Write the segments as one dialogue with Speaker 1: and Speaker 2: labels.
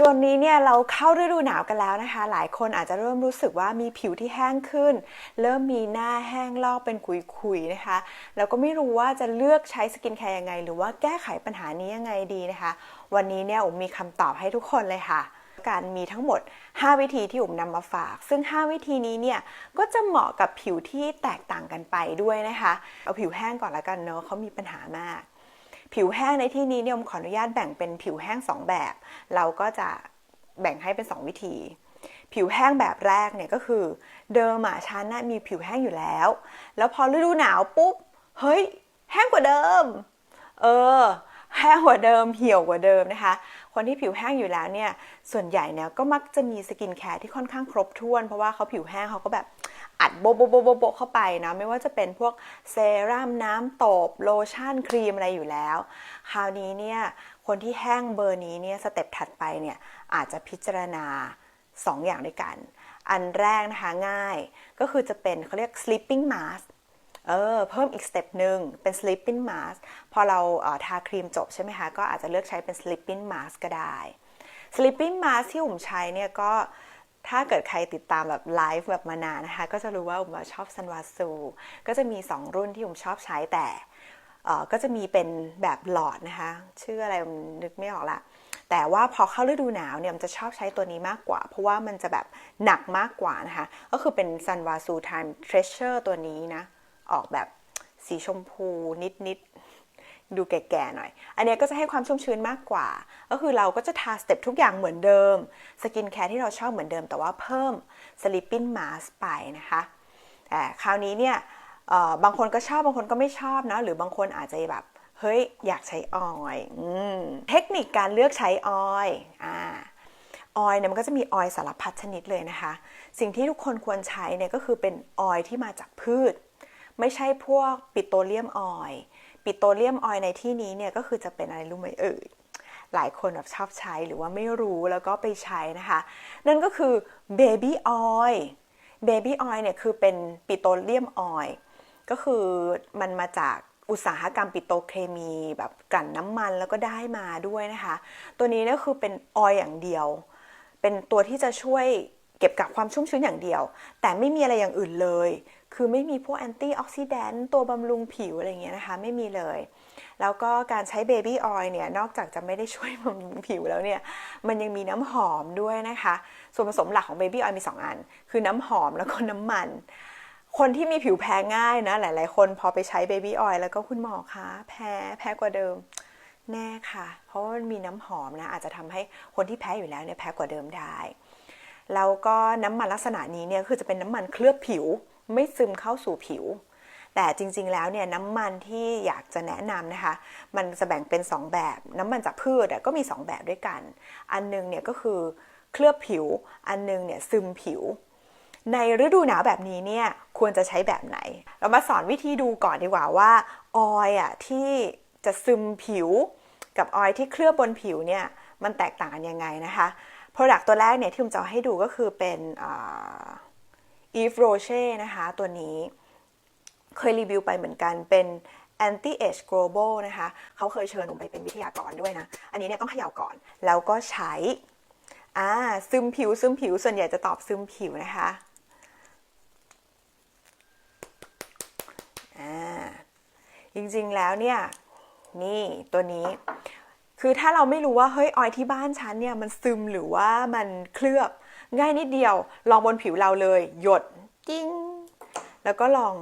Speaker 1: จนนี้เนี่ยเราเข้าฤดูหนาวกันแล้วนะคะ หลายคนอาจจะเริ่มรู้สึกว่ามีผิวที่แห้งขึ้น เริ่มมีหน้าแห้งลอกเป็นขุยๆนะคะแล้วก็ไม่รู้ว่าจะเลือกใช้สกินแคร์ยังไง หรือว่าแก้ไขปัญหานี้ยังไงดีนะคะ วันนี้เนี่ยอุ๋มมีคำตอบให้ทุกคนเลยค่ะการมีทั้งหมด 5 วิธีที่อุ๋มนำมาฝาก ซึ่ง 5 วิธีนี้เนี่ยก็จะเหมาะกับผิวที่แตกต่างกันไปด้วยนะคะ เอาผิวแห้งก่อนละกันเนาะเขามีปัญหามาก ผิวแห้งในที่นี้เนี่ยผมขออนุญาตแบ่งเป็นผิวแห้ง 2 แบบ เราก็จะแบ่งให้เป็น 2 วิธี ผิวแห้งแบบแรกเนี่ยก็คือเดิมอะฉันน่ะมีผิวแห้งอยู่แล้ว แล้วพอฤดูหนาวปุ๊บเฮ้ยแห้งกว่าเดิม เออแห้งกว่าเดิมเหี่ยวกว่าเดิมนะคะ คนที่ผิวแห้งอยู่แล้วเนี่ยส่วนใหญ่เนี่ยก็มักจะมีสกินแคร์ที่ค่อนข้างครบถ้วน เพราะว่าเขาผิวแห้งเขาก็แบบ อัดโบะโบะโบะโบะโบะเข้าไปนะ ไม่ว่าจะเป็นพวกเซรั่มน้ำตบโลชั่นครีมอะไรอยู่แล้ว คราวนี้เนี่ยคนที่แห้งเบอร์นี้เนี่ยสเต็ปถัดไปเนี่ยอาจจะพิจารณา 2 อย่างด้วยกัน อันแรกนะคะง่ายก็คือจะเป็นเขาเรียก sleeping mask เออเพิ่มอีกสเต็ปหนึ่งเป็น sleeping mask พอเราเออทาครีมจบใช่ไหมคะ ก็อาจจะเลือกใช้เป็น sleeping mask ก็ได้ sleeping mask ที่ผมใช้เนี่ยก็ ถ้าเกิดใครติดตามแบบไลฟ์แบบมานานนะคะ ก็จะรู้ว่าผมชอบซันวาซู ก็จะมี 2 รุ่นที่ผมชอบใช้แต่เออก็จะมีเป็นแบบหลอดนะคะ ชื่ออะไรนึกไม่ออกละแต่ว่าพอเข้าฤดูหนาวเนี่ยมันจะชอบใช้ตัวนี้มากกว่า เพราะว่ามันจะแบบหนักมากกว่านะคะ ก็คือเป็น Sunwasu Time Treasure ตัวนี้นะ ออกแบบสีชมพูนิดๆ ดูแก่ๆหน่อย อันนี้ก็จะให้ความชุ่มชื้นมากกว่า ก็คือเราก็จะทาสเต็ปทุกอย่างเหมือนเดิม สกินแคร์ที่เราชอบเหมือนเดิม แต่ว่าเพิ่ม sleeping mask ไปนะคะแต่คราวนี้เนี่ยบางคนก็ชอบบางคนก็ไม่ชอบนะหรือบางคนอาจจะแบบเฮ้ยอยากใช้ออยล์อืมเทคนิคการเลือกใช้ออยล์อ่าออยล์เนี่ยมันก็จะมีออยล์สารพัดชนิดเลยนะคะ สิ่งที่ทุกคนควรใช้เนี่ยก็คือเป็นออยล์ที่มาจากพืช ไม่ใช่พวกปิโตรเลียมออยล์ ปิโตรเลียมออยล์ในที่นี้เนี่ยก็คือจะเป็นอะไรรู้ไหมเอ่ยหลายคนแบบชอบใช้หรือว่าไม่รู้แล้วก็ไปใช้นะคะ นั่นก็คือเบบี้ออยล์เบบี้ออยล์เนี่ยคือเป็นปิโตรเลียมออยล์ก็คือมันมาจากอุตสาหกรรมปิโตรเคมีแบบกลั่นน้ำมันแล้วก็ได้มาด้วยนะคะ ตัวนี้เนี่ยคือเป็นออยล์อย่างเดียว เป็นตัวที่จะช่วยเก็บกักความชุ่มชื้นอย่างเดียว แต่ไม่มีอะไรอย่างอื่นเลย คือไม่มีพวกแอนตี้ออกซิแดนต์ตัวบำรุงผิวอะไรเงี้ยนะคะ ไม่มีเลย แล้วก็การใช้เบบี้ออยล์เนี่ย นอกจากจะไม่ได้ช่วยบำรุงผิวแล้วเนี่ย มันยังมีน้ำหอมด้วยนะคะ ส่วนผสมหลักของเบบี้ออยล์มี 2 อัน คือน้ำหอมแล้วก็น้ำมัน คนที่มีผิวแพ้ง่ายนะ หลาย ๆ คนพอไปใช้เบบี้ออยล์แล้วก็คุณหมอคะแพ้แพ้กว่าเดิมแน่ค่ะ เพราะว่ามันมีน้ำหอมนะ อาจจะทำให้คนที่แพ้อยู่แล้วเนี่ยแพ้กว่าเดิมได้ แล้วก็น้ำมันลักษณะนี้เนี่ยคือจะเป็นน้ำมันเคลือบผิว ไม่ซึมเข้าสู่ผิว แต่จริง ๆ แล้วเนี่ยน้ำมันที่อยากจะแนะนำนะคะ มันจะแบ่งเป็น 2 แบบ น้ำมันจากพืชก็มี 2 แบบด้วยกัน อันหนึงเนี่ยก็คือเคลือบผิว อันหนึงเนี่ยซึมผิว ในฤดูหนาวแบบนี้เนี่ยควรจะใช้แบบไหน เรามาสอนวิธีดูก่อนดีกว่าว่าออยล์อะที่จะซึมผิวกับออยที่เคลือบบนผิวเนี่ยมันแตกต่างกันยังไงนะคะ Product ตัวแรกเนี่ยที่ผมจะให้ดูก็คือเป็น อ่า Eve Roche นะคะ ตัวนี้เคยรีวิวไปเหมือนกันเป็น anti age global นะคะ เขาเคยเชิญผมไปเป็นวิทยากรด้วยนะ อันนี้เนี่ยต้องเขย่าก่อน แล้วก็ใช้อ่าซึมผิวซึมผิวส่วนใหญ่จะตอบซึมผิวนะคะอ่าจริงๆแล้วเนี่ย นี่ตัวนี้คือถ้าเราไม่รู้ว่าเฮ้ยออยที่บ้านฉันเนี่ยมันซึมหรือว่ามันเคลือบ ง่ายนิดเดียว ลองบนผิวเราเลย หยดจิ้ง แล้วก็ลอง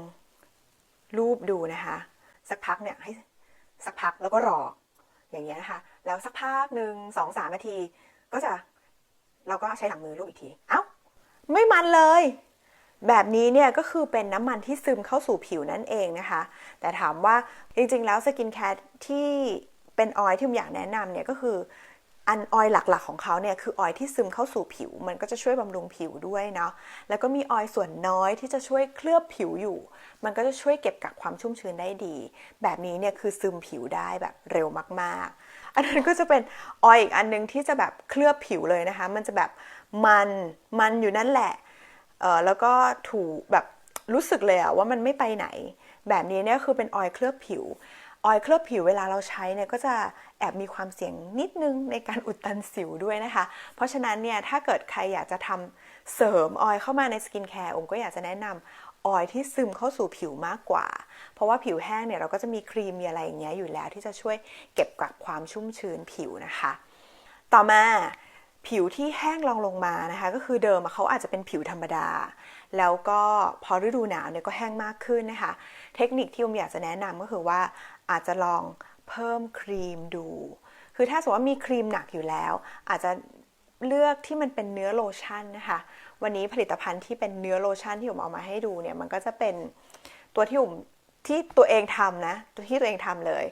Speaker 1: รูปดูนะคะ สักพักเนี่ยให้สักพักแล้วก็รออย่างเงี้ยนะคะ แล้วสักพักหนึ่งสองสามนาที ก็จะเราก็ใช้หลังมือรูปอีกที เอ้า ไม่มันเลย แบบนี้เนี่ยก็คือเป็นน้ำมันที่ซึมเข้าสู่ผิวนั่นเองนะคะ แต่ถามว่าจริงๆแล้วสกินแคร์ที่เป็นออยล์ที่ผมอยากแนะนำเนี่ยก็คือ อันออยล์หลักๆของเขาเนี่ยคือออยล์ที่ซึมเข้าสู่ผิว มันก็จะช่วยบำรุงผิวด้วยเนาะแล้วก็มีออยล์ส่วนน้อยที่จะช่วยเคลือบผิวอยู่ มันก็จะช่วยเก็บกักความชุ่มชื้นได้ดี แบบนี้เนี่ยคือซึมผิวได้แบบเร็วมากๆ อันนั้นก็จะเป็นออยล์อีกอันนึงที่จะแบบเคลือบผิวเลยนะคะ มันจะแบบมันมันอยู่นั่นแหละเออแล้วก็ถูแบบรู้สึกเลยอะว่ามันไม่ไปไหน แบบนี้เนี่ยคือเป็นออยล์เคลือบผิว ออยล์เคลือบผิวเวลาเราใช้เนี่ยก็จะแอบมีความเสี่ยงนิดนึงในการอุดตันสิวด้วยนะคะ เพราะฉะนั้นเนี่ยถ้าเกิดใครอยากจะทำเสริมออยล์เข้ามาในสกินแคร์ผมก็อยากจะแนะนำออยล์ที่ซึมเข้าสู่ผิวมากกว่า เพราะว่าผิวแห้งเนี่ยเราก็จะมีครีมมีอะไรอย่างเงี้ยอยู่แล้วที่จะช่วยเก็บกักความชุ่มชื้นผิวนะคะ ต่อมาผิวที่แห้งรองลงมานะคะ ก็คือเดิมเขาอาจจะเป็นผิวธรรมดา แล้วก็พอฤดูหนาวเนี่ยก็แห้งมากขึ้นนะคะ เทคนิคที่ผมอยากจะแนะนำก็คือว่าอาจจะลองเพิ่มครีมดู คือถ้าสมมติว่ามีครีมหนักอยู่แล้ว อาจจะเลือกที่มันเป็นเนื้อโลชั่นนะคะวันนี้ผลิตภัณฑ์ที่เป็นเนื้อโลชั่นที่ผมเอามาให้ดูเนี่ยมันก็จะเป็นตัวที่ผมที่ตัวเองทำนะตัวที่ตัวเองทำเลย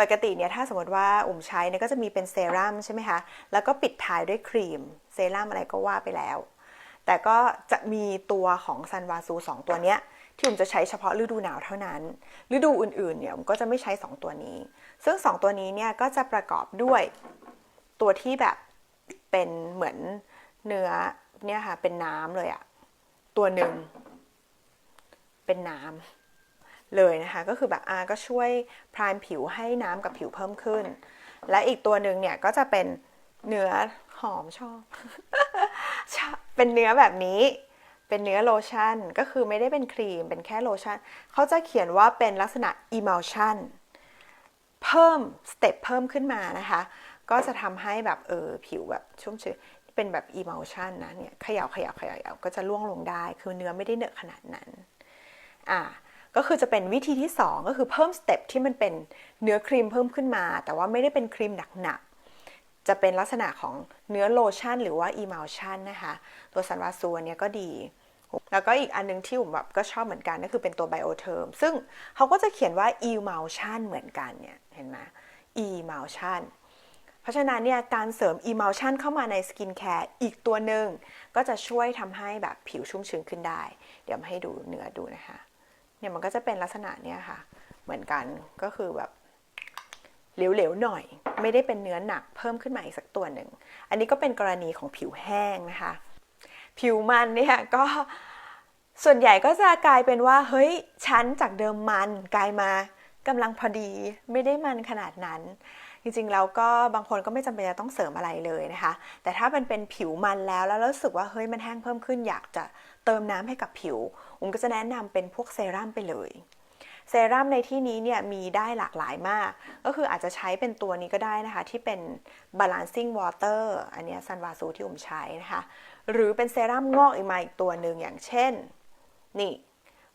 Speaker 1: ปกติเนี่ยถ้าสมมติว่าอุ่มใช้เนี่ยก็จะมีเป็นเซรั่มใช่ไหมคะแล้วก็ปิดท้ายด้วยครีมเซรั่มอะไรก็ว่าไปแล้ว แต่ก็จะมีตัวของซันวาซูสองตัวเนี้ย ที่ผมจะใช้เฉพาะฤดูหนาวเท่านั้น ฤดูอื่นๆเนี่ยผมก็จะไม่ใช้ 2 ตัวนี้ ซึ่ง 2 ตัวนี้เนี่ยก็จะประกอบด้วยตัวที่แบบเป็นเหมือนเนื้อเนี่ยค่ะเป็นน้ำเลยอะตัวหนึ่งเป็นน้ำเลยนะคะก็คือแบบอาก็ช่วยพรายผิวให้น้ำกับผิวเพิ่มขึ้น และอีกตัวหนึ่งเนี่ยก็จะเป็นเนื้อหอมชอบ เป็นเนื้อแบบนี้ เป็นเนื้อโลชั่น ก็คือไม่ได้เป็นครีม เป็นแค่โลชั่น เขาจะเขียนว่าเป็นลักษณะ emulsion เพิ่มสเต็ปเพิ่มขึ้นมานะคะ ก็จะทำให้แบบเออผิวแบบชุ่มชื้นเป็นแบบ emulsion นะเนี่ยขย่าขย่าขย่าก็จะล่วงลงได้ คือเนื้อไม่ได้เหนอะขนาดนั้น อ่าก็คือจะเป็นวิธีที่ 2 ก็คือเพิ่มสเต็ปที่มันเป็นเนื้อครีมเพิ่มขึ้นมา แต่ว่าไม่ได้เป็นครีมหนัก จะเป็นลักษณะของเนื้อโลชั่น หรือว่า emulsion นนะคะ ตัวซันวาซูเนี่ยก็ดี แล้วก็อีกอันนึงที่ผมแบบก็ชอบเหมือนกันก็คือเป็นตัวไบโอเทอร์มซึ่งเขาก็จะเขียนว่า emulsion เหมือนกันเนี่ยเห็นไหม emulsion เพราะฉะนั้นเนี่ยการเสริม emulsion เข้ามาในสกินแคร์อีกตัวหนึ่งก็จะช่วยทำให้แบบผิวชุ่มชื้นขึ้นได้ เดี๋ยวมาให้ดูเนื้อดูนะคะเนี่ยมันก็จะเป็นลักษณะเนี้ยค่ะ เหมือนกันก็คือแบบ เหลวๆหน่อย ไม่ได้เป็นเนื้อหนักเพิ่มขึ้นมาอีกสักตัวหนึ่ง อันนี้ก็เป็นกรณีของผิวแห้งนะคะ ผิวมันเนี่ยก็ส่วนใหญ่ก็จะกลายเป็นว่าเฮ้ยชั้นจากเดิมมันกลายมากำลังพอดีไม่ได้มันขนาดนั้น จริงๆแล้วก็บางคนก็ไม่จำเป็นจะต้องเสริมอะไรเลยนะคะ แต่ถ้ามันเป็นผิวมันแล้วแล้วรู้สึกว่าเฮ้ยมันแห้งเพิ่มขึ้นอยากจะเติมน้ำให้กับผิวผมก็จะแนะนำเป็นพวกเซรั่มไปเลย เซรั่มในที่นี้เนี่ยมีได้หลากหลายมาก ก็คืออาจจะใช้เป็นตัวนี้ก็ได้นะคะ ที่เป็น balancing water อันนี้ซันวาซูที่ผมใช้นะคะ หรือเป็นเซรั่มงอกอีกมาอีกตัวหนึ่งอย่างเช่น นี่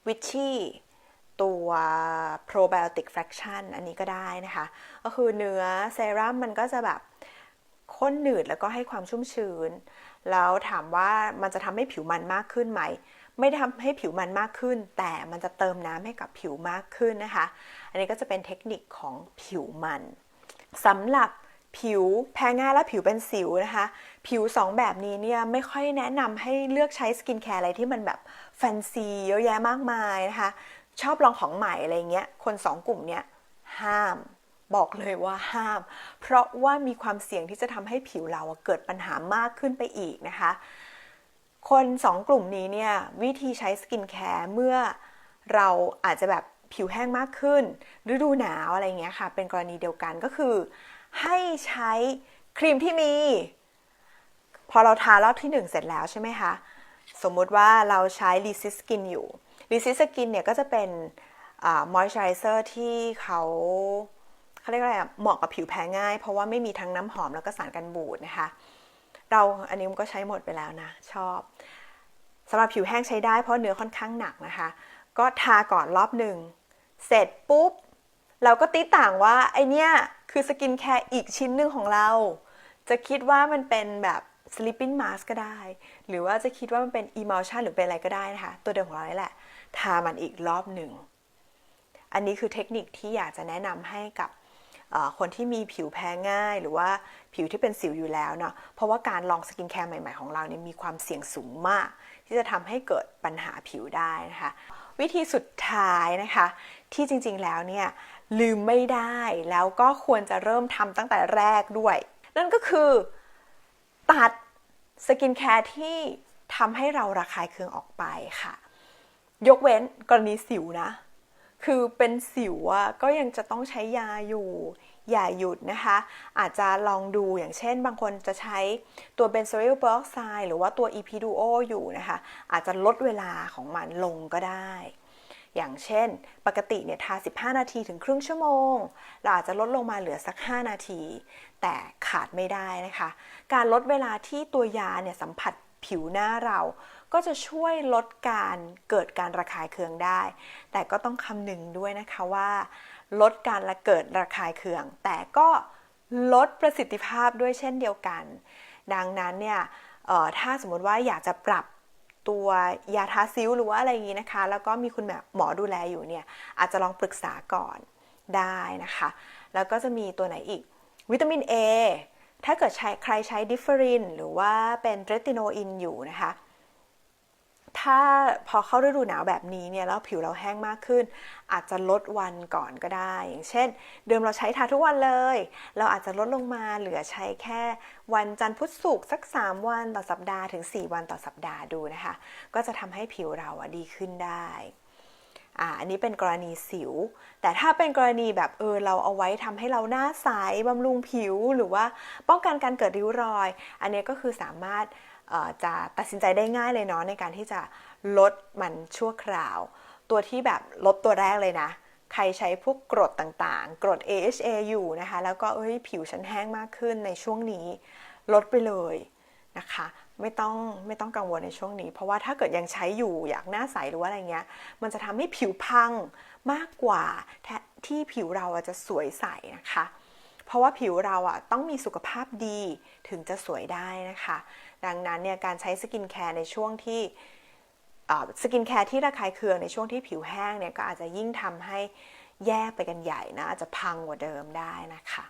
Speaker 1: วิชชี่ตัว probiotic fraction อันนี้ก็ได้นะคะ ก็คือเนื้อเซรั่มมันก็จะแบบข้นหนืดแล้วก็ให้ความชุ่มชื้น แล้วถามว่ามันจะทำให้ผิวมันมากขึ้นไหม ไม่ทำให้ผิวมันมากขึ้น แต่มันจะเติมน้ำให้กับผิวมากขึ้นนะคะ อันนี้ก็จะเป็นเทคนิคของผิวมันสำหรับผิวแพ้ง่ายและผิวเป็นสิวนะคะ ผิว 2 แบบนี้เนี่ยไม่ค่อยแนะนำให้เลือกใช้สกินแคร์อะไรที่มันแบบแฟนซีเยอะแยะมากมายนะคะ ชอบลองของใหม่อะไรเงี้ยคน 2 กลุ่มเนี้ยห้ามบอกเลยว่าห้าม เพราะว่ามีความเสี่ยงที่จะทำให้ผิวเราเกิดปัญหามากขึ้นไปอีกนะคะ คน2กลุ่มนี้เนี่ยวิธีใช้สกินแคร์เมื่อเราอาจจะแบบผิวแห้งมากขึ้นฤดูหนาวอะไรเงี้ยค่ะ เป็นกรณีเดียวกันก็คือ ให้ใช้ครีมที่มี พอเราทารอบที่ 1 เสร็จแล้วใช่ไหมคะ สมมุติว่าเราใช้ลิซิสกินอยู่ลิซิสกินเนี่ยก็จะเป็นมอยส์เจอร์เซอร์ที่เขาเขาเรียกอะไรเหมาะกับผิวแพ้ง่าย เพราะว่าไม่มีทั้งน้ำหอมแล้วก็สารกันบูดนะคะ เราอันนี้มันก็ใช้หมดไปแล้วนะ ชอบสำหรับผิวแห้งใช้ได้เพราะเนื้อค่อนข้างหนักนะคะ ก็ทาก่อนรอบหนึ่ง เสร็จปุ๊บ เราก็ติต่างว่าไอเนี้ยคือสกินแคร์อีกชิ้นหนึ่งของเรา จะคิดว่ามันเป็นแบบ sleeping mask ก็ได้ หรือว่าจะคิดว่ามันเป็น emulsion หรือเป็นอะไรก็ได้นะคะ ตัวเดิมของเราแหละ ทามันอีกรอบหนึ่ง อันนี้คือเทคนิคที่อยากจะแนะนำให้กับ คนที่มีผิวแพ้ง่าย หรือว่าผิวที่เป็นสิวอยู่แล้วเนาะเพราะว่าการลองสกินแคร์ใหม่ๆของเราเนี่ยมีความเสี่ยงสูงมาก ที่จะทำให้เกิดปัญหาผิวได้นะคะ วิธีสุดท้ายนะคะ ที่จริงๆแล้วเนี่ยลืมไม่ได้แล้วก็ควรจะเริ่มทำตั้งแต่แรกด้วย นั่นก็คือตัดสกินแคร์ที่ทำให้เราระคายเคืองออกไปค่ะ ยกเว้นกรณีสิวนะ คือเป็นสิวอะก็ยังจะต้องใช้ยาอยู่อย่าหยุดนะคะ อาจจะลองดูอย่างเช่น บางคนจะใช้ตัวเบนโซอิลเปอร์ออกไซด์หรือว่าตัว e p 2 o อยู่นะคะ อาจจะลดเวลาของมันลงก็ได้ อย่างเช่น ปกติเนี่ยทา 15 นาทีถึงครึ่งชั่วโมง เราอาจจะลดลงมาเหลือสัก 5 นาที แต่ขาดไม่ได้นะคะ การลดเวลาที่ตัวยาเนี่ยสัมผัสผิวหน้าเรา ก็จะช่วยลดการเกิดการระคายเคืองได้ แต่ก็ต้องคำนึงด้วยนะคะว่า ลดการระเกิดระคายเคือง แต่ก็ลดประสิทธิภาพด้วยเช่นเดียวกัน ดังนั้นเนี่ยออถ้าสมมติว่าอยากจะปรับตัวยาทาซิลหรือว่าอะไรอย่างนี้นะคะ แล้วก็มีคุณหมอดูแลอยู่เนี่ยอาจจะลองปรึกษาก่อนได้นะคะ แล้วก็จะมีตัวไหนอีก วิตามิน A ถ้าเกิดใช้ใครใช้ดิฟเฟอรินหรือว่าเป็นเรติโนอินอยู่นะคะ ถ้าพอเข้าฤดูหนาวแบบนี้เนี่ยแล้วผิวเราแห้งมากขึ้น อาจจะลดวันก่อนก็ได้ อย่างเช่น เดิมเราใช้ทาทุกวันเลย เราอาจจะลดลงมาเหลือใช้แค่ วันจันทร์พุธศุกร์สัก 3 วันต่อสัปดาห์ถึง 4 วันต่อสัปดาห์ดูนะคะ ก็จะทำให้ผิวเราดีขึ้นได้อ่าอันนี้เป็นกรณีสิว แต่ถ้าเป็นกรณีแบบเออเราเอาไว้ทำให้เราหน้าใสบำรุงผิวหรือว่าป้องกันการเกิดริ้วรอย อันนี้ก็คือสามารถ จะตัดสินใจได้ง่ายเลยเนาะในการที่จะลดมันชั่วคราว ตัวที่แบบลดตัวแรกเลยนะ ใครใช้พวกกรดต่างๆ กรด AHA อยู่นะคะ แล้วก็เอ้ยผิวฉันแห้งมากขึ้นในช่วงนี้ ลดไปเลยนะคะ ไม่ต้องไม่ต้องกังวลในช่วงนี้ เพราะว่าถ้าเกิดยังใช้อยู่อยากหน้าใสหรือว่าอะไรเงี้ย มันจะทำให้ผิวพังมากกว่าที่ผิวเราจะสวยใสนะคะเพราะว่าผิวเราอะต้องมีสุขภาพดีถึงจะสวยได้นะคะ ดังนั้นเนี่ยการใช้สกินแคร์ในช่วงที่สกินแคร์ที่ระคายเคืองในช่วงที่ผิวแห้งเนี่ยก็อาจจะยิ่งทำให้แย่ไปกันใหญ่นะอาจจะพังกว่าเดิมได้นะคะ